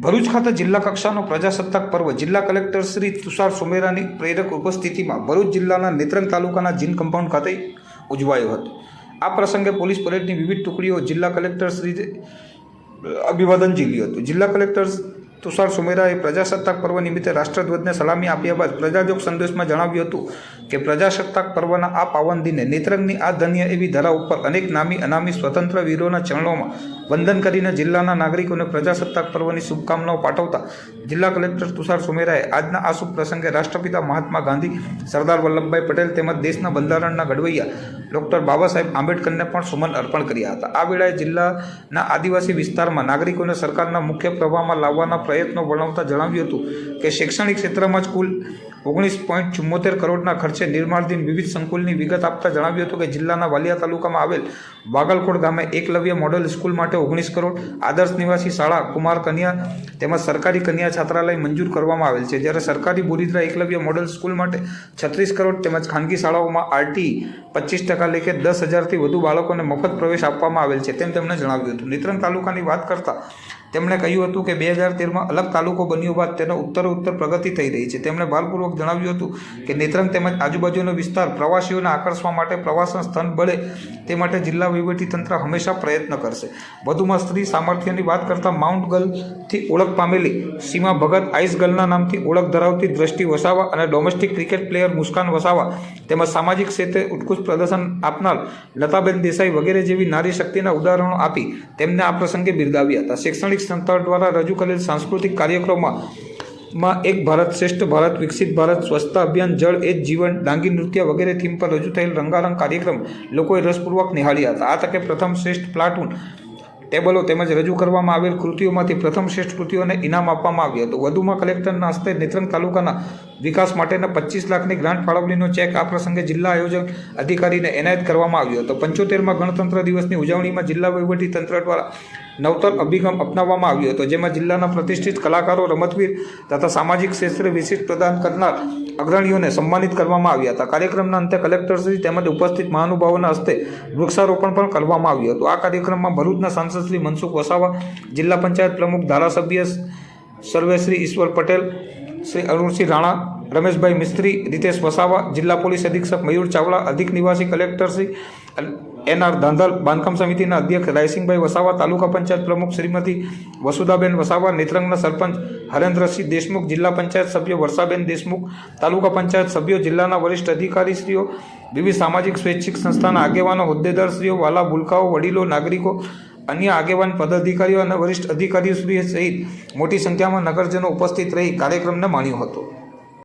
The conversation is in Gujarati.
ભરૂચ ખાતે જિલ્લા કક્ષાનો પ્રજાસત્તાક પર્વ જિલ્લા કલેક્ટર શ્રી તુષાર સોમેરાની પ્રેરક ઉપસ્થિતિમાં ભરૂચ જિલ્લાના નેત્રંગ તાલુકાના જીન કમ્પાઉન્ડ ખાતે ઉજવાયો હતો. આ પ્રસંગે પોલીસ પરેડની વિવિધ ટુકડીઓ જિલ્લા કલેક્ટર શ્રી અભિવાદન ઝીલ્યું હતું. જિલ્લા કલેક્ટર તુષાર સુમેરાએ પ્રજાસત્તાક પર્વ નિમિત્તે રાષ્ટ્રધ્વજને સલામી આપ્યા બાદ પ્રજાજોગ સંદેશમાં જણાવ્યું હતું કે પ્રજાસત્તાક પર્વના આ પાવન દિને નેત્રંગની આ ધન્ય એવી ધરા ઉપર અનેક નામી અનામી સ્વતંત્ર વીરોના ચરણોમાં વંદન કરીને જિલ્લાના નાગરિકોને પ્રજાસત્તાક પર્વની શુભકામનાઓ પાઠવતા જિલ્લા કલેક્ટર તુષાર સુમેરાએ આજના આ શુભ પ્રસંગે રાષ્ટ્રપિતા મહાત્મા ગાંધી, સરદાર વલ્લભભાઈ પટેલ તેમજ દેશના બંધારણના ઘડવૈયા ડૉક્ટર બાબા સાહેબ આંબેડકરને પણ સુમન અર્પણ કર્યા હતા. આ વેળાએ જિલ્લાના આદિવાસી વિસ્તારમાં નાગરિકોને સરકારના મુખ્ય પ્રવાહમાં લાવવાના પ્રયત્નો વર્ણવતા જણાવ્યું હતું કે શૈક્ષણિક ક્ષેત્રમાં જ કુલ ઓગણીસ પોઈન્ટ ચુમ્મોતેર કરોડના ખર્ચે નિર્માણધીન વિવિધ સંકુલની વિગત આપતા જણાવ્યું હતું કે જિલ્લાના વાલિયા તાલુકામાં આવેલ વાગલકોટ ગામે એકલવ્ય મોડલ સ્કૂલ માટે ઓગણીસ કરોડ આદર્શ નિવાસી શાળા કુમાર કન્યા તેમજ સરકારી કન્યા છાત્રાલય મંજૂર કરવામાં આવેલ છે. જ્યારે સરકારી બોરિદ્રા એકલવ્ય મોડલ સ્કૂલ માટે છત્રીસ કરોડ તેમજ ખાનગી શાળાઓમાં આરટી પચીસ ટકા લેખે દસ હજારથી વધુ બાળકોને મફત પ્રવેશ આપવામાં આવેલ છે તેમ તેમણે જણાવ્યું હતું. નેત્રંગ તાલુકાની વાત કરતાં તેમણે કહ્યું હતું કે બે હજાર તેરમાં અલગ તાલુકો બન્યો બાદ તેનો ઉત્તર ઉત્તર પ્રગતિ થઈ રહી છે. તેમણે ભારપૂર્વક જણાવ્યું હતું કે નેત્રંગ તેમજ આજુબાજુનો વિસ્તાર પ્રવાસીઓને આકર્ષવા માટે પ્રવાસન સ્થળ બળે તે માટે જિલ્લા તંત્ર હંમેશા પ્રયત્ન કરશે. વધુમાં સ્ત્રી સામર્થ્યની વાત કરતાં માઉન્ટ ગર્લથી ઓળખ પામેલી સીમા ભગત આઈસ ગર્લના નામથી ઓળખ ધરાવતી દ્રષ્ટિ વસાવા અને domestic cricket player Muskan Vasava તેમજ સામાજિક ક્ષેત્રે ઉત્કૃષ્ટ પ્રદર્શન આપનાર લતાબેન દેસાઈ વગેરે જેવી નારી શક્તિના ઉદાહરણો આપી તેમને આ પ્રસંગે બિરદાવ્યા હતા. શૈક્ષણિક સંસ્થાઓ દ્વારા રજૂ કરેલ સાંસ્કૃતિક કાર્યક્રમમાં માં એક ભારત શ્રેષ્ઠ ભારત, વિકસિત ભારત, સ્વચ્છતા અભિયાન, જળ, એ જ જીવન, ડાંગી નૃત્ય વગેરે થીમ પર રજૂ થયેલ રંગારંગ કાર્યક્રમ લોકોએ રસપૂર્વક નિહાળ્યા હતા. આ તકે પ્રથમ શ્રેષ્ઠ પ્લાટૂન ટેબલો તેમજ રજૂ કરવામાં આવેલ કૃતિઓમાંથી પ્રથમ શ્રેષ્ઠ કૃતિઓને ઇનામ આપવામાં આવ્યું હતું. વધુમાં કલેક્ટરના હસ્તે નેત્રંગ તાલુકાના વિકાસ માટેના પચીસ લાખની ગ્રાન્ટ ફાળવણીનો ચેક આ પ્રસંગે જિલ્લા આયોજન અધિકારીને એનાયત કરવામાં આવ્યો હતો. પંચોતેરમાં ગણતંત્ર દિવસની ઉજવણીમાં જિલ્લા તંત્ર દ્વારા નવતર અભિગમ અપનાવવામાં આવ્યો હતો, જેમાં જિલ્લાના પ્રતિષ્ઠિત કલાકારો, રમતવીર તથા સામાજિક ક્ષેત્રે વિશિષ્ટ પ્રદાન કરનાર અગ્રણીઓને સન્માનિત કરવામાં આવ્યા હતા. કાર્યક્રમના અંતે કલેક્ટરશ્રી તેમજ ઉપસ્થિત મહાનુભાવોના હસ્તે વૃક્ષારોપણ પણ કરવામાં આવ્યું હતું. આ કાર્યક્રમમાં ભરૂચના સાંસદ શ્રી મનસુખ વસાવા, જિલ્લા પંચાયત પ્રમુખ ધારાસભ્ય સર્વેશ્રી ઈશ્વર પટેલ, શ્રી અરુણસિંહ રાણા રમેશભાઈ મિસ્ત્રી, રીતેશ વસાવા, જિલ્લા પોલીસ અધિક્ષક મયુર ચાવડા, અધિક નિવાસી collector Shri N R Dhandhal, બાંધકામ સમિતિના અધ્યક્ષ રાયસિંહભાઈ વસાવા, તાલુકા પંચાયત પ્રમુખ શ્રીમતી વસુદાબેન વસાવા, નેત્રંગના સરપંચ હરેન્દ્રસિંહ દેશમુખ, જિલ્લા પંચાયત સભ્ય વર્ષાબેન દેશમુખ, તાલુકા પંચાયત સભ્યો, જિલ્લાના વરિષ્ઠ અધિકારીશ્રીઓ, વિવિધ સામાજિક સ્વૈચ્છિક સંસ્થાના આગેવાનો, હોદ્દેદારશ્રીઓ, વાલા, ભૂલકાઓ, વડીલો, નાગરિકો, અન્ય આગેવાન પદાધિકારીઓ અને વરિષ્ઠ અધિકારીશ્રીઓ સહિત મોટી સંખ્યામાં નગરજનો ઉપસ્થિત રહી કાર્યક્રમને માણ્યો હતો.